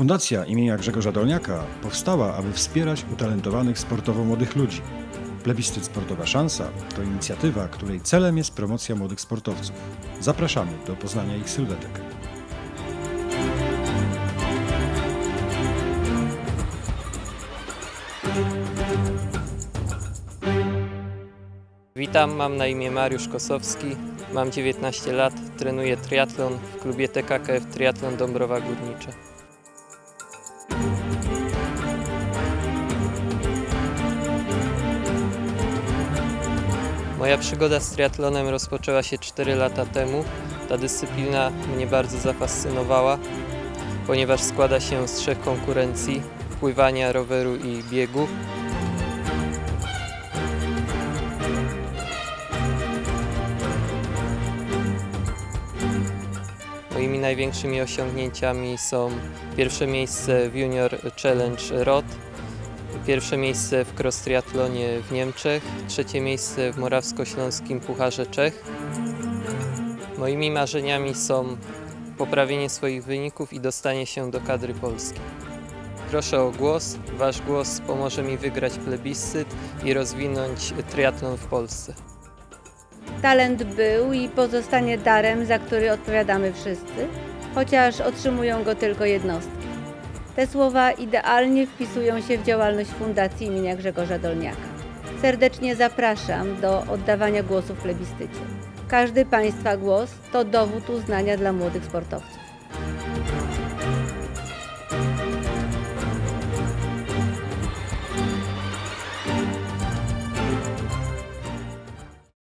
Fundacja imienia Grzegorza Dolniaka powstała, aby wspierać utalentowanych sportowo młodych ludzi. Plebiscyt Sportowa Szansa to inicjatywa, której celem jest promocja młodych sportowców. Zapraszamy do poznania ich sylwetek. Witam, mam na imię Mariusz Kosowski, mam 19 lat, trenuję triatlon w klubie TKKF Triatlon Dąbrowa Górnicza. Moja przygoda z triatlonem rozpoczęła się 4 lata temu. Ta dyscyplina mnie bardzo zafascynowała, ponieważ składa się z trzech konkurencji: pływania, roweru i biegu. Moimi największymi osiągnięciami są pierwsze miejsce w Junior Challenge ROT, pierwsze miejsce w cross triatlonie w Niemczech, trzecie miejsce w Morawsko-Śląskim Pucharze Czech. Moimi marzeniami są poprawienie swoich wyników i dostanie się do kadry Polski. Proszę o głos. Wasz głos pomoże mi wygrać plebiscyt i rozwinąć triatlon w Polsce. Talent był i pozostanie darem, za który odpowiadamy wszyscy, chociaż otrzymują go tylko jednostki. Te słowa idealnie wpisują się w działalność Fundacji imienia Grzegorza Dolniaka. Serdecznie zapraszam do oddawania głosu w plebiscycie. Każdy Państwa głos to dowód uznania dla młodych sportowców.